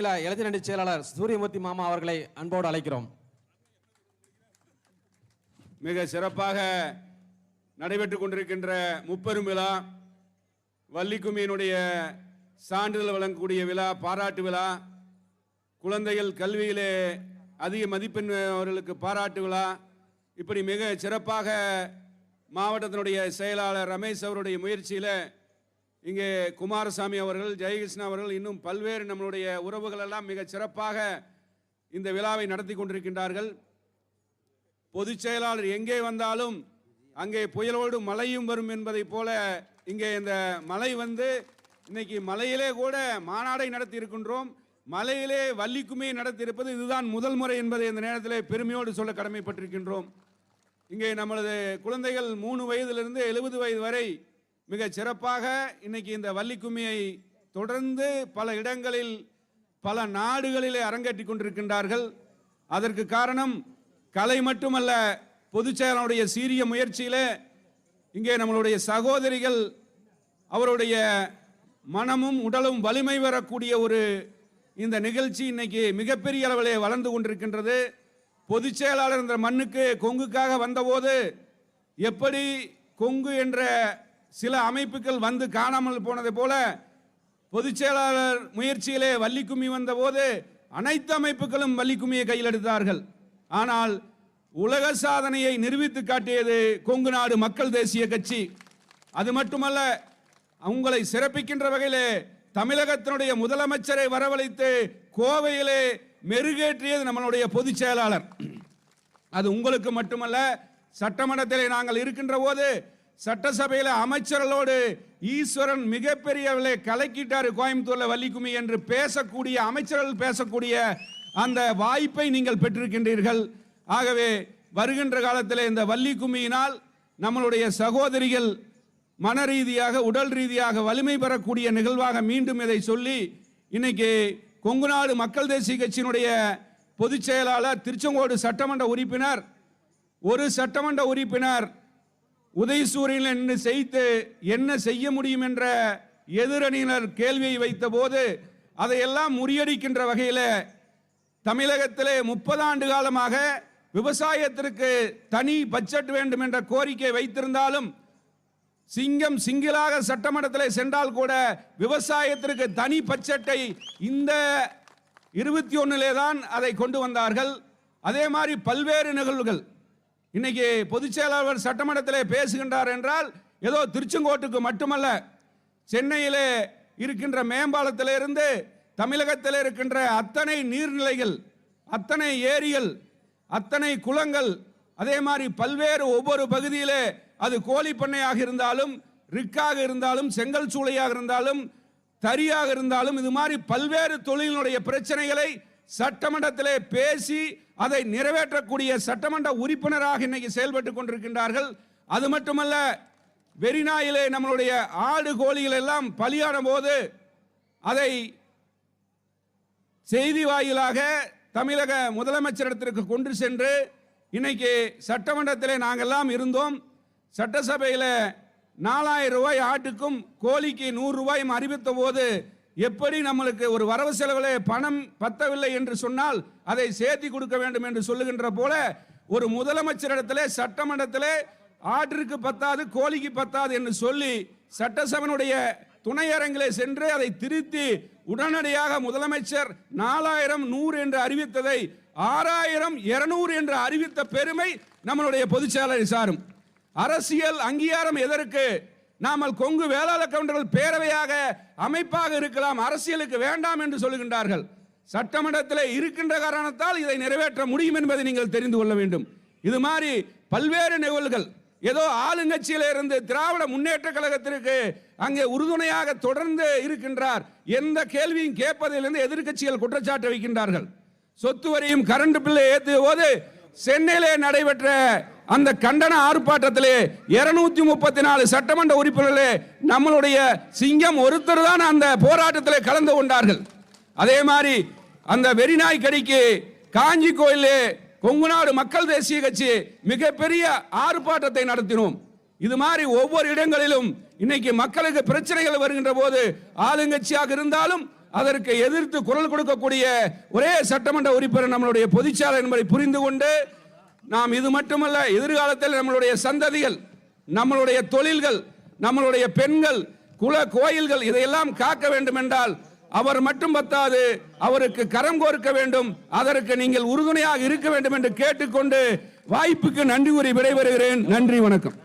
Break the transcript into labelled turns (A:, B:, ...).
A: இளைஞரணி செயலாளர் சூரியமூர்த்தி மாமா அவர்களை அன்போடு அழைக்கிறோம்.
B: மிக சிறப்பாக நடைபெற்றுக் கொண்டிருக்கின்ற முப்பெரும் விழா வள்ளிக்குமியினுடைய சான்றிதழ் வழங்கக்கூடிய விழா பாராட்டு விழா குழந்தைகள் கல்வியிலே அதிக மதிப்பெண் அவர்களுக்கு பாராட்டு விழா இப்படி மிக சிறப்பாக மாவட்டத்தினுடைய செயலாளர் ரமேஷ் அவருடைய முயற்சியில் இங்கே குமாரசாமி அவர்கள் ஜெயகிருஷ்ணா அவர்கள் இன்னும் பல்வேறு நம்மளுடைய உறவுகள் எல்லாம் மிக சிறப்பாக இந்த விழாவை நடத்தி கொண்டிருக்கின்றார்கள். பொதுச் செயலாளர் எங்கே வந்தாலும் அங்கே புயலோடு மழையும் வரும் என்பதைப் போல இங்கே இந்த மலை வந்து இன்னைக்கு மலையிலே கூட மாநாடை நடத்தி இருக்கின்றோம் மலையிலே வள்ளிக்குமே நடத்தி இருப்பது இதுதான் முதல் முறை என்பதை இந்த நேரத்தில் பெருமையோடு சொல்ல கடமைப்பட்டிருக்கின்றோம். இங்கே நமது குழந்தைகள் மூணு வயதிலிருந்து எழுபது வயது வரை மிக சிறப்பாக இன்னைக்கு இந்த வள்ளிக்கும்மியை தொடர்ந்து பல இடங்களில் பல நாடுகளிலே அரங்கேற்றி கொண்டிருக்கின்றார்கள். அதற்கு காரணம் கலை மட்டுமல்ல பொதுச்செயலனுடைய சீரிய முயற்சியிலே இங்கே நம்மளுடைய சகோதரிகள் அவருடைய மனமும் உடலும் வலிமை பெறக்கூடிய ஒரு இந்த நிகழ்ச்சி இன்னைக்கு மிகப்பெரிய அளவிலே வளர்ந்து கொண்டிருக்கின்றது. பொதுச் செயலாளர் என்ற மண்ணுக்கு கொங்குக்காக வந்தபோது எப்படி கொங்கு என்ற சில அமைப்புகள் வந்து காணாமல் போனதை போல பொதுச் செயலாளர் முயற்சியிலே வள்ளிக்கும்மி வந்தபோது அனைத்து அமைப்புகளும் வள்ளிக்கும்மியை கையில் எடுத்தார்கள். ஆனால் உலக சாதனையை நிரூபித்து காட்டியது கொங்கு நாடு மக்கள் தேசிய கட்சி. அது மட்டுமல்ல அவங்களை சிறப்பிக்கின்ற வகையிலே தமிழகத்தினுடைய முதலமைச்சரை வரவழைத்து கோவையிலே மெருகேற்றியது நம்மளுடைய பொதுச் செயலாளர். அது உங்களுக்கு மட்டுமல்ல சட்டமன்றத்திலே நாங்கள் இருக்கின்ற போது சட்டசபையில் அமைச்சர்களோடு ஈஸ்வரன் மிகப்பெரிய கலக்கிட்டார் கோயம்புத்தூர்ல வள்ளிக்குமி என்று பேசக்கூடிய அமைச்சர்கள் பேசக்கூடிய அந்த வாய்ப்பை நீங்கள் பெற்றிருக்கின்றீர்கள். ஆகவே வருகின்ற காலத்தில் இந்த வள்ளிக்கும்மியினால் நம்மளுடைய சகோதரிகள் மன ரீதியாக உடல் ரீதியாக வலிமை பெறக்கூடிய நிகழ்வாக மீண்டும் இதை சொல்லி இன்னைக்கு கொங்குநாடு மக்கள் தேசிய கட்சியினுடைய பொதுச் செயலாளர் திருச்செங்கோடு சட்டமன்ற உறுப்பினர் ஒரு சட்டமன்ற உறுப்பினர் உதயசூரியன் என்று செய்து என்ன செய்ய முடியும் என்ற எதிரணியினர் கேள்வியை வைத்த போது அதையெல்லாம் முறியடிக்கின்ற வகையில் தமிழகத்திலே முப்பது ஆண்டு காலமாக விவசாயத்திற்கு தனி பட்ஜெட் வேண்டும் என்ற கோரிக்கை வைத்திருந்தாலும் சிங்கம் சிங்கிளாக சட்டமன்றத்தில் சென்றால் கூட விவசாயத்திற்கு தனி பட்ஜெட்டை இந்த இருபத்தி ஒன்றிலே தான் அதை கொண்டு வந்தார்கள். அதே மாதிரி பல்வேறு நிகழ்வுகள். இன்னைக்கு பொதுச் செயலாளர் சட்டமன்றத்தில் பேசுகின்றார் என்றால் ஏதோ திருச்செங்கோட்டுக்கு மட்டுமல்ல சென்னையிலே இருக்கின்ற மேம்பாலத்திலிருந்து தமிழகத்தில் இருக்கின்ற அத்தனை நீர்நிலைகள் அத்தனை ஏரிகள் அத்தனை குளங்கள் அதே மாதிரி பல்வேறு ஒவ்வொரு பகுதியிலே அது கோழி பண்ணையாக இருந்தாலும் ரிக்காக இருந்தாலும் செங்கல் சூளையாக இருந்தாலும் தரியாக இருந்தாலும் இது மாதிரி பல்வேறு தொழிலினுடைய பிரச்சனைகளை சட்டமன்றத்திலே பேசி அதை நிறைவேற்றக்கூடிய சட்டமன்ற உறுப்பினராக இன்னைக்கு செயல்பட்டு கொண்டிருக்கின்றார்கள். அது மட்டுமல்ல வெறிநாயிலே நம்மளுடைய ஆடு கோழிகள் எல்லாம் பலியான போது அதை செய்தி வாயிலாக தமிழக முதலமைச்சரிடத்திற்கு கொண்டு சென்று இன்னைக்கு சட்டமன்றத்திலே நாங்கெல்லாம் இருந்தோம். சட்டசபையில் நாலாயிரம் ரூபாய் ஆட்டுக்கும் கோழிக்கு நூறு ரூபாயும் அறிவித்த போது எப்படி நம்மளுக்கு ஒரு வரவு செலவில் பணம் பத்தவில்லை என்று சொன்னால் அதை சேர்த்தி கொடுக்க வேண்டும் என்று சொல்லுகின்ற போல ஒரு முதலமைச்சரிடத்திலே சட்டமன்றத்திலே ஆற்றிற்கு பத்தாது கோழிக்கு பத்தாது என்று சொல்லி சட்டசபையினுடைய துணையரங்கிலே சென்று அதை திருத்தி உடனடியாக முதலமைச்சர் நாலாயிரம் நூறு என்று அறிவித்ததை ஆறாயிரம் இருநூறு என்று அறிவித்த பெருமை நம்மளுடைய பொதுச்செயலர் சாரும். அரசியல் அங்கீகாரம் எதற்கு? நாமல் கொங்கு வேளாள கவுண்டர்கள் பேரவையாக அமைப்பாக இருக்கலாம் அரசியலுக்கு வேண்டாம் என்று சொல்லுகின்றார்கள். சட்டமன்றத்தில் இருக்கின்ற காரணத்தால் இதை நிறைவேற்ற முடியும் என்பதை நீங்கள் தெரிந்து கொள்ள வேண்டும். இது மாதிரி பல்வேறு நிகழ்வுகள் ஏதோ ஆளுங்கட்சியில இருந்து திராவிட முன்னேற்ற கழகத்திற்கு அங்கே உறுதுணையாக தொடர்ந்து இருக்கின்றார். எந்த கேள்வியும் கேட்பதிலிருந்து எதிர்க்கட்சிகள் குற்றச்சாட்டு வைக்கின்றார்கள். சொத்து வரியும் கரண்ட் பில்லை ஏற்றிய போது சென்னையிலே நடைபெற்ற அந்த கண்டன ஆர்ப்பாட்டத்திலே இருநூத்தி முப்பத்தி நாலு சட்டமன்ற உறுப்பினர்களே நம்மளுடைய சிங்கம் ஒருத்தர் தான் அந்த போராட்டத்திலே கலந்து கொண்டார்கள். அதே மாதிரி அந்த வெறிநாய் கடிக்கு காஞ்சி கோயிலே கொங்குநாடு மக்கள் தேசிய கட்சி மிகப்பெரிய ஆர்ப்பாட்டத்தை நடத்தினோம். இது மாதிரி ஒவ்வொரு இடங்களிலும் இன்னைக்கு மக்களுக்கு பிரச்சனைகள் வருகின்ற போது ஆளுங்கட்சியாக இருந்தாலும் அதற்கு எதிர்த்து குரல் கொடுக்கக்கூடிய ஒரே சட்டமன்ற உறுப்பினர் நம்மளுடைய பொதுச்சாளர் என்பதை புரிந்து கொண்டு நாம் இது மட்டுமல்ல எதிர்காலத்தில் நம்மளுடைய சந்ததிகள் நம்மளுடைய தொழில்கள் நம்மளுடைய பெண்கள் குல கோயில்கள் இதையெல்லாம் காக்க வேண்டும் என்றால் அவர் மட்டும் பத்தாது அவருக்கு கரம் கோர்க்க வேண்டும் அதற்கு நீங்கள் உறுதுணையாக இருக்க வேண்டும் என்று கேட்டுக்கொண்டு வாய்ப்புக்கு நன்றி கூறி விடைபெறுகிறேன். நன்றி வணக்கம்.